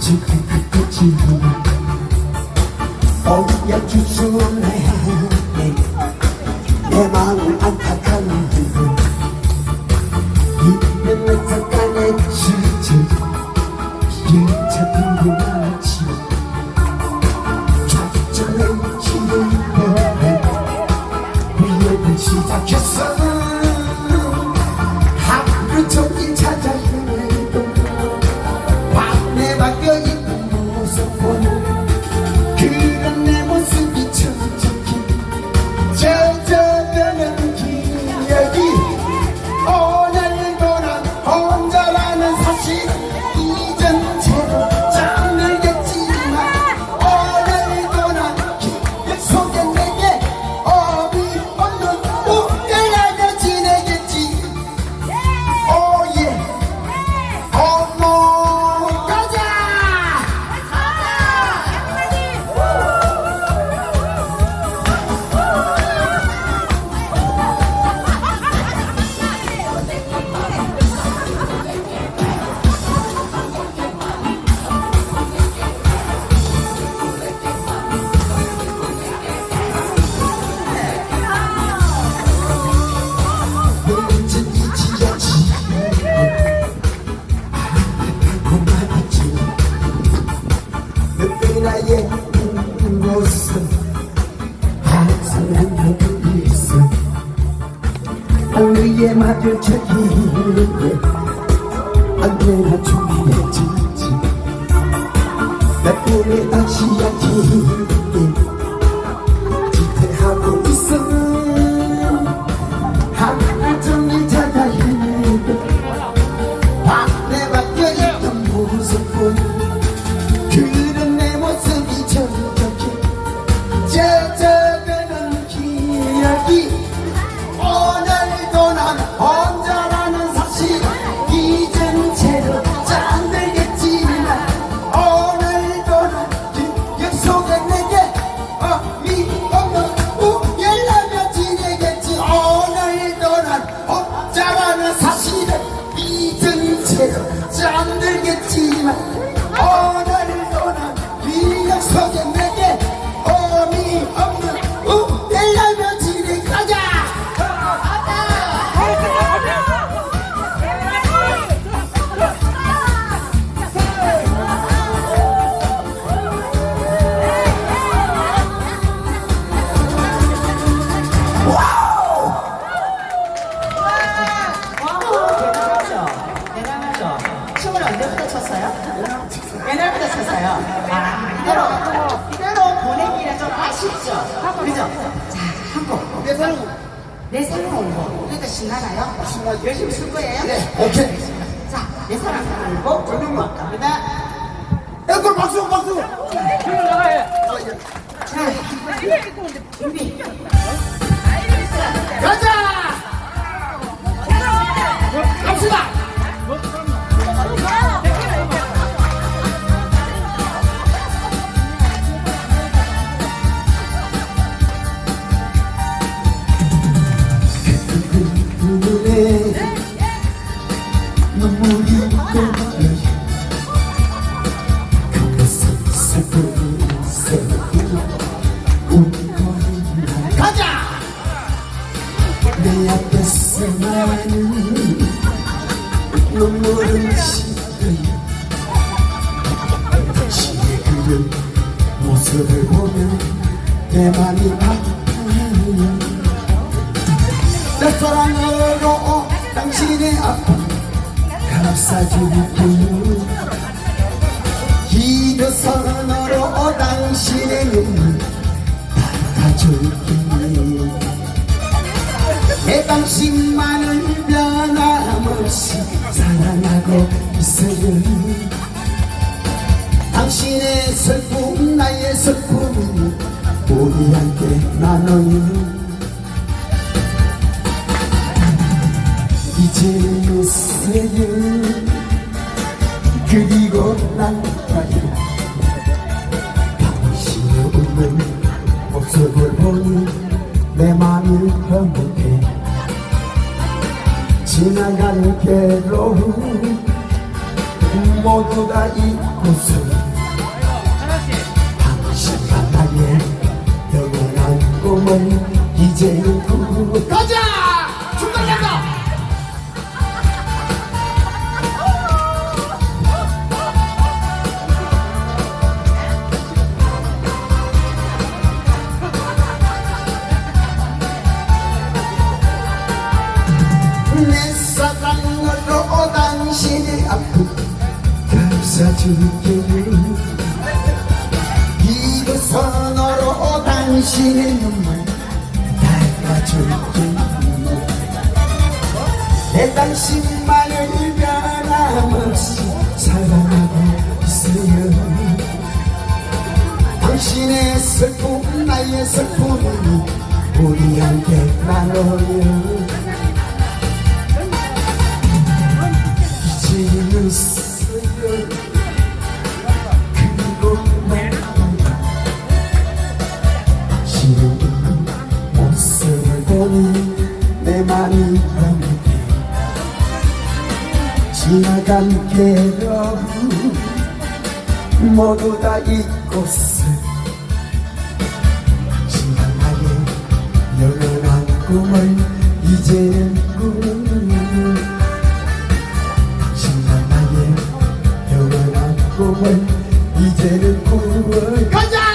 지금 끝이 어 주소네 내 마음을 안타까운 듯 이별을 잠깐의 지지 기차 궁금하지 하루에 마주쳐기에 언제나 준비했지 내 다시 야기 아, 이대로, 이대로 보내기가 좀 아쉽죠? 그죠? 자, 한 곡. 내 사랑 내 사랑 울고. 우리도 신나나요? 신나죠. 열심히 출 거예요? 네, 오케이. 자, 내 사랑 울고. 전용만. 갑니다. 앵콜 박수 박수 자, 준비. 가자 갑시다 당신의 그런 모습을 보면 내 맘이 아파요 내 사랑으로 당신의 아픔 감싸줄게요 일어선으로 당신의 눈물 닦아줄게요 내 당신만을 네. 있어요 당신의 슬픔 나의 슬픔은 우리 함께 나눠요. 이제 있어요 그리고 난 가요 당신의 웃음 목소리를 보니 내 마음이 행복해 지나간 괴로움 모두 다 잊고서 당신과 나의 영원한 꿈을 이제는 꾸 가자! 줄게 이그 선으로 당신의 눈물 닦아줄게 내 당신만을 변함없이 사랑하고 있어요 당신의 슬픔 나의 슬픔이 우리 함께 나눠요 지나간 괴로움 모두 다 잊고서 지난 나의 영원한 꿈을 이제는 꾸는 지난 나의 영원한 꿈을 이제는 꾸는 가자!